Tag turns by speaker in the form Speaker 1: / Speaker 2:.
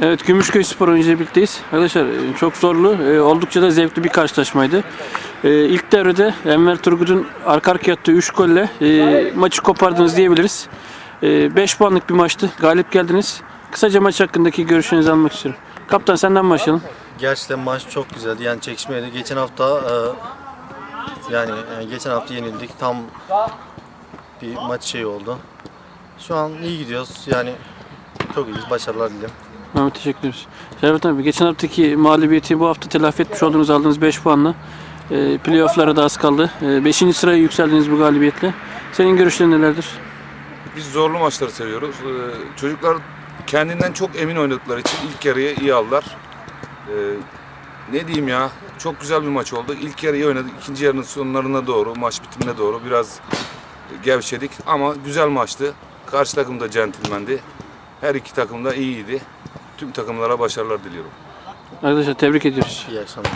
Speaker 1: Evet Gümüşköy Spor oyuncuyla birlikteyiz. Arkadaşlar e, çok zorlu, e, oldukça da zevkli bir karşılaşmaydı. E, İlk devrede Enver Turgut'un arka arkaya attığı 3 golle e, maçı kopardınız diyebiliriz. 5 puanlık bir maçtı. Galip geldiniz. Kısaca maç hakkındaki görüşlerinizi almak istiyorum. Kaptan senden başlayalım.
Speaker 2: Gerçekten maç çok güzeldi. Yani çekişmeydi. Geçen hafta yani geçen hafta yenildik. Tam bir maç şey oldu. Şu an iyi gidiyoruz. Yani çok iyiyiz. Başarılar dilerim.
Speaker 1: Mehmet teşekkür ederiz. Servet abi geçen haftaki mağlubiyeti bu hafta telafi etmiş olduğunuz aldığınız 5 puanla e, playoff'lara da az kaldı. 5. sıraya yükseldiniz bu galibiyetle. Senin görüşlerin nelerdir?
Speaker 3: Biz zorlu maçları seviyoruz. Ee, Çocuklar kendinden çok emin oynadıkları için ilk yarıya iyi aldılar. Ee, Ne diyeyim ya, çok güzel bir maç oldu. İlk yarıyı oynadık, ikinci yarının sonlarına doğru, maç bitimine doğru biraz gevşedik. Ama güzel maçtı. Karşı takım da centilmendi. Her iki takım da iyiydi. Tüm takımlara başarılar diliyorum.
Speaker 1: Arkadaşlar tebrik ediyoruz.
Speaker 2: İyi akşamlar.